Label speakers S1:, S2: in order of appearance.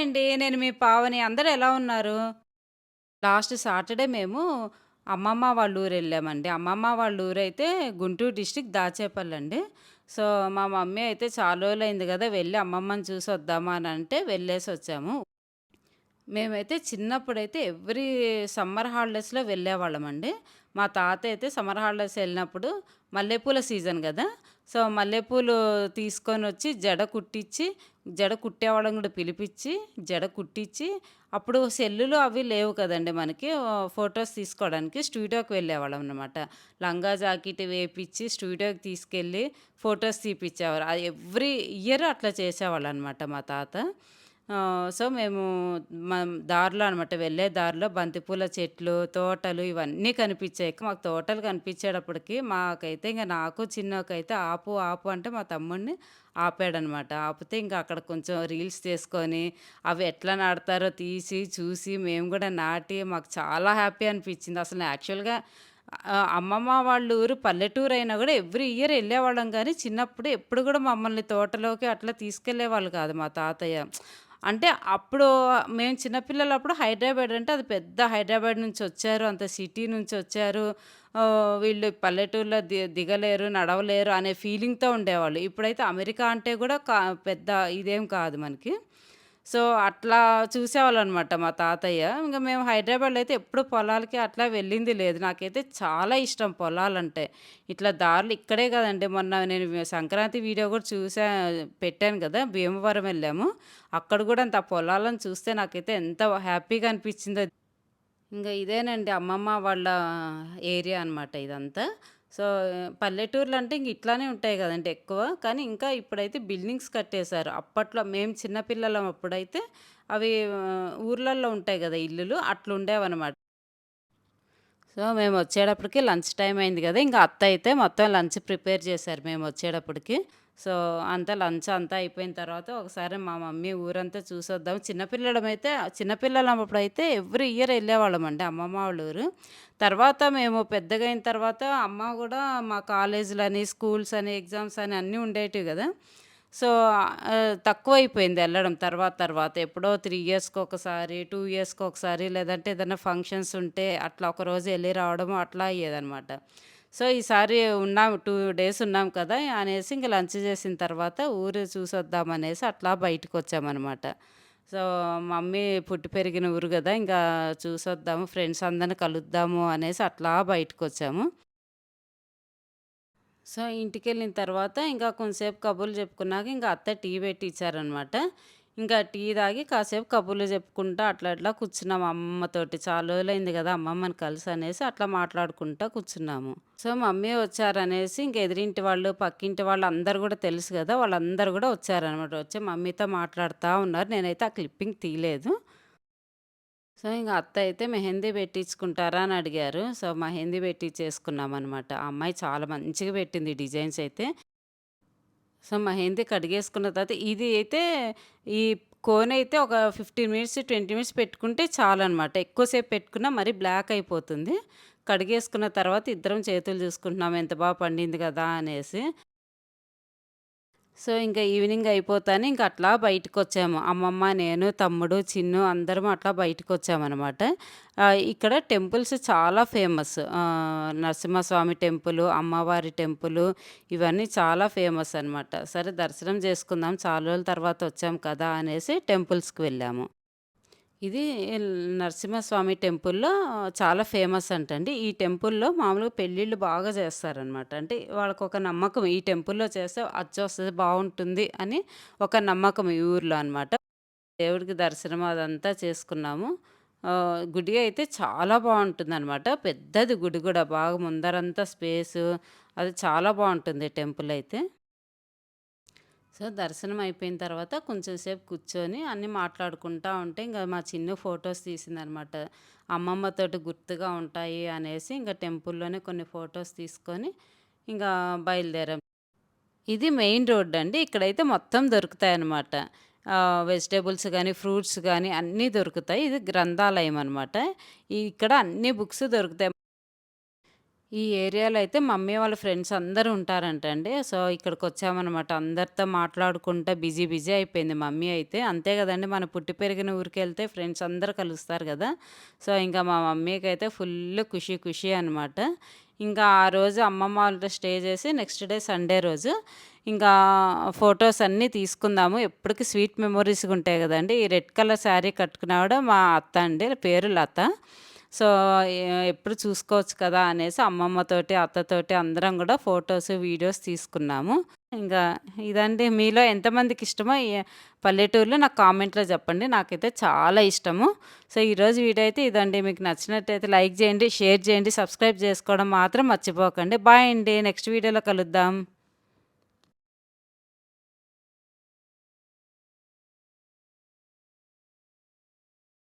S1: అండి నేను మీ పావని అందరు ఎలా ఉన్నారు లాస్ట్ సాటర్డే మేము అమ్మమ్మ వాళ్ళ ఊరు వెళ్ళామండి అమ్మమ్మ వాళ్ళ ఊరు అయితే గుంటూరు డిస్టిక్ దాచేపల్లి అండి సో మా మమ్మీ అయితే చాలా రోజులైంది కదా వెళ్ళి అమ్మమ్మని చూసి వద్దామా అని అంటే వెళ్ళేసి వచ్చాము మేమైతే చిన్నప్పుడైతే ఎవ్రీ సమ్మర్ హాలిడేస్లో వెళ్ళేవాళ్ళమండి మా తాత అయితే సమ్మర్ హాలిడేస్ వెళ్ళినప్పుడు మల్లెపూల సీజన్ కదా సో మల్లెపూలు తీసుకొని వచ్చి జడ కుట్టించి జడ కుట్టేవాళ్ళని కూడా పిలిపించి జడ కుట్టించి అప్పుడు సెల్లులు అవి లేవు కదండి మనకి ఫొటోస్ తీసుకోవడానికి స్టూడియోకి వెళ్ళేవాళ్ళం అనమాట లంగా జాకెట్ వేపించి స్టూడియోకి తీసుకెళ్ళి ఫొటోస్ తీపిచ్చేవారు ఎవ్రీ ఇయర్ అట్లా చేసేవాళ్ళు అనమాట మా తాత సో, మేము మా దారిలో అనమాట, వెళ్ళే దారిలో బంతిపూల చెట్లు, తోటలు ఇవన్నీ కనిపించాయి మాకు తోటలు కనిపించేటప్పటికి మాకైతే ఇంకా నాకు చిన్నకైతే ఆపు, ఆపు అంటే మా తమ్ముడిని ఆపాడనమాట. ఆపితే ఇంకా అక్కడ కొంచెం రీల్స్ చేసుకొని, అవి ఎట్లా నాడతారో తీసి, చూసి, మేము కూడా నాటి మాకు చాలా హ్యాపీ అనిపించింది అసలు యాక్చువల్‌గా అమ్మమ్మ వాళ్ళ ఊరు పల్లెటూరు అయినా కూడా ఎవ్రీ ఇయర్ వెళ్ళేవాళ్ళం కానీ చిన్నప్పుడు ఎప్పుడు కూడా మమ్మల్ని తోటలోకి అట్లా తీసుకెళ్ళేవాళ్ళు కాదు మా తాతయ్య. అంటే అప్పుడు మేము చిన్నపిల్లలు అప్పుడు హైదరాబాద్ అంటే అది పెద్ద హైదరాబాద్ నుంచి వచ్చారు అంత సిటీ నుంచి వచ్చారు వీళ్ళు పల్లెటూరులో ది దిగలేరు నడవలేరు అనే ఫీలింగ్తో ఉండేవాళ్ళు ఇప్పుడైతే అమెరికా అంటే కూడా కా పెద్ద ఇదేం కాదు మనకి సో అట్లా చూసేవాళ్ళు అనమాట మా తాతయ్య. ఇంకా మేము హైదరాబాద్‌లో అయితే ఎప్పుడు పొలాలకి అట్లా వెళ్ళింది లేదు. నాకైతే చాలా ఇష్టం పొలాలంటే. ఇట్లా దారులు ఇక్కడే కదండి మొన్న నేను సంక్రాంతి వీడియో కూడా చూసా పెట్టాను కదా! భీమవరం వెళ్ళాము. అక్కడ కూడా అంత పొలాలను చూస్తే నాకైతే ఎంత హ్యాపీగా అనిపించిందో. ఇంకా ఇదేనండి అమ్మమ్మ వాళ్ళ ఏరియా అనమాట ఇదంతా. సో పల్లెటూర్లు అంటే ఇంక ఇట్లానే ఉంటాయి కదండి ఎక్కువ కానీ ఇంకా ఇప్పుడైతే బిల్డింగ్స్ కట్టేశారు అప్పట్లో మేము చిన్నపిల్లలం అప్పుడైతే అవి ఊర్లల్లో ఉంటాయి కదా ఇల్లులు అట్లుండేవన్నమాట సో మేము వచ్చేటప్పటికి లంచ్ టైం అయింది కదా ఇంకా అత్త అయితే మొత్తం లంచ్ ప్రిపేర్ చేశారు మేము వచ్చేటప్పటికి సో అంతా లంచ్ అంతా అయిపోయిన తర్వాత ఒకసారి మా మమ్మీ ఊరంతా చూసొద్దాం చిన్నపిల్లడం అయితే చిన్నపిల్లలప్పుడు అయితే ఎవ్రీ ఇయర్ వెళ్ళేవాళ్ళం అండి అమ్మమ్మ వాళ్ళ ఊరు తర్వాత మేము పెద్దగా అయిన తర్వాత అమ్మ కూడా మా కాలేజీలని స్కూల్స్ అని ఎగ్జామ్స్ అని అన్నీ ఉండేటివి కదా సో తక్కువైపోయింది వెళ్ళడం తర్వాత తర్వాత ఎప్పుడో త్రీ ఇయర్స్కి ఒకసారి టూ ఇయర్స్కి ఒకసారి లేదంటే ఏదైనా ఫంక్షన్స్ ఉంటే అట్లా ఒక రోజు వెళ్ళి రావడం అట్లా అయ్యేదనమాట సో ఈసారి ఉన్నాం టూ డేస్ ఉన్నాం కదా అనేసి ఇంక లంచ్ చేసిన తర్వాత ఊరు చూసొద్దాం అనేసి అట్లా బయటకు వచ్చామన్నమాట సో మమ్మీ పుట్టి పెరిగిన ఊరు కదా ఇంకా చూసొద్దాము ఫ్రెండ్స్ అందరిని కలుద్దాము అనేసి అట్లా బయటకు వచ్చాము సో ఇంటికి వెళ్ళిన తర్వాత ఇంకా కొంతసేపు కబుర్లు చెప్పుకున్నాక ఇంకా అత్త టీ పెట్టి ఇచ్చారనమాట ఇంకా టీ తాగి కాసేపు కబుర్లు చెప్పుకుంటా అట్లా అట్లా కూర్చున్నాం అమ్మమ్మతోటి చాలా రోజులైంది కదా అమ్మమ్మని కలిసి అనేసి అట్లా మాట్లాడుకుంటా కూర్చున్నాము సో మమ్మీ వచ్చారనేసి ఇంక ఎదిరింటి వాళ్ళు పక్కింటి వాళ్ళు అందరు కూడా తెలుసు కదా వాళ్ళందరూ కూడా వచ్చారనమాట వచ్చి మమ్మీతో మాట్లాడుతూ ఉన్నారు నేనైతే ఆ క్లిప్పింగ్ తీయలేదు సో ఇంక అత్త అయితే మెహందీ పెట్టించుకుంటారా అని అడిగారు సో మెహందీ పెట్టించేసుకున్నాం అనమాట ఆ అమ్మాయి చాలా మంచిగా పెట్టింది డిజైన్స్ అయితే సో మెహందీ కడిగేసుకున్న తర్వాత ఇది అయితే ఈ కోన్ అయితే ఒక ఫిఫ్టీన్ మినిట్స్ ట్వంటీ మినిట్స్ పెట్టుకుంటే చాలు అనమాట ఎక్కువసేపు పెట్టుకున్నా మరి బ్లాక్ అయిపోతుంది కడిగేసుకున్న తర్వాత ఇద్దరం చేతులు చూసుకుంటున్నాం ఎంత బాగా పండింది కదా అనేసి సో ఇంకా ఈవినింగ్ అని ఇంకా అట్లా బయటకు వచ్చాము అమ్మమ్మ నేను తమ్ముడు చిన్ను అందరం అట్లా బయటకు వచ్చామన్నమాట ఇక్కడ టెంపుల్స్ చాలా ఫేమస్ నరసింహస్వామి టెంపుల్ అమ్మవారి టెంపుల్ ఇవన్నీ చాలా ఫేమస్ అనమాట సరే దర్శనం చేసుకుందాం చాలా రోజుల తర్వాత వచ్చాం కదా అనేసి టెంపుల్స్కి వెళ్ళాము ఇది నరసింహస్వామి టెంపుల్లో చాలా ఫేమస్ అంటండి ఈ టెంపుల్లో మామూలుగా పెళ్ళిళ్ళు బాగా చేస్తారనమాట అంటే వాళ్ళకు ఒక నమ్మకం ఈ టెంపుల్లో చేస్తే అచ్చ వస్తే బాగుంటుంది అని ఒక నమ్మకం ఈ ఊర్లో అనమాట దేవుడికి దర్శనం అదంతా చేసుకున్నాము గుడి అయితే చాలా బాగుంటుంది అనమాట పెద్దది గుడి కూడా బాగా ముందరంతా స్పేసు అది చాలా బాగుంటుంది టెంపుల్ అయితే సో దర్శనం అయిపోయిన తర్వాత కొంచెం సేపు కూర్చొని అన్నీ మాట్లాడుకుంటా ఉంటే ఇంకా మా చిన్న ఫొటోస్ తీసిందనమాట అమ్మమ్మతోటి గుర్తుగా ఉంటాయి అనేసి ఇంకా టెంపుల్లోనే కొన్ని ఫొటోస్ తీసుకొని ఇంకా బయలుదేరాం ఇది మెయిన్ రోడ్ అండి ఇక్కడైతే మొత్తం దొరుకుతాయి అన్నమాట వెజిటేబుల్స్ కానీ ఫ్రూట్స్ కానీ అన్నీ దొరుకుతాయి ఇది గ్రంథాలయం అనమాట ఇక్కడ అన్ని బుక్స్ దొరుకుతాయి ఈ ఏరియాలో అయితే మమ్మీ వాళ్ళ ఫ్రెండ్స్ అందరూ ఉంటారంటండి సో ఇక్కడికి వచ్చామన్నమాట అందరితో మాట్లాడుకుంటా బిజీ బిజీ అయిపోయింది మమ్మీ అయితే అంతే కదండి మన పుట్టి పెరిగిన ఊరికి వెళ్తే ఫ్రెండ్స్ అందరూ కలుస్తారు కదా సో ఇంకా మా మమ్మీకి అయితే ఫుల్ ఖుషి ఖుషి అనమాట ఇంకా ఆ రోజు అమ్మమ్మ వాళ్ళతో స్టే చేసి నెక్స్ట్ డే సండే రోజు ఇంకా ఫొటోస్ అన్నీ తీసుకుందాము ఎప్పటికీ స్వీట్ మెమొరీస్గా ఉంటాయి కదండి ఈ రెడ్ కలర్ శారీ కట్టుకున్నావిడ మా అత్త అండి పేరు లత సో ఎప్పుడు చూసుకోవచ్చు కదా అనేసి అమ్మమ్మతోటి అత్తతోటి అందరం కూడా ఫొటోస్ వీడియోస్ తీసుకున్నాము ఇంకా ఇదండి మీలో ఎంతమందికి ఇష్టమో పల్లెటూరులో నాకు కామెంట్లో చెప్పండి నాకైతే చాలా ఇష్టము సో ఈరోజు వీడియో అయితే ఇదండి మీకు నచ్చినట్టయితే లైక్ చేయండి షేర్ చేయండి సబ్స్క్రైబ్ చేసుకోవడం మాత్రం మర్చిపోకండి బాయ్ అండి నెక్స్ట్ వీడియోలో కలుద్దాం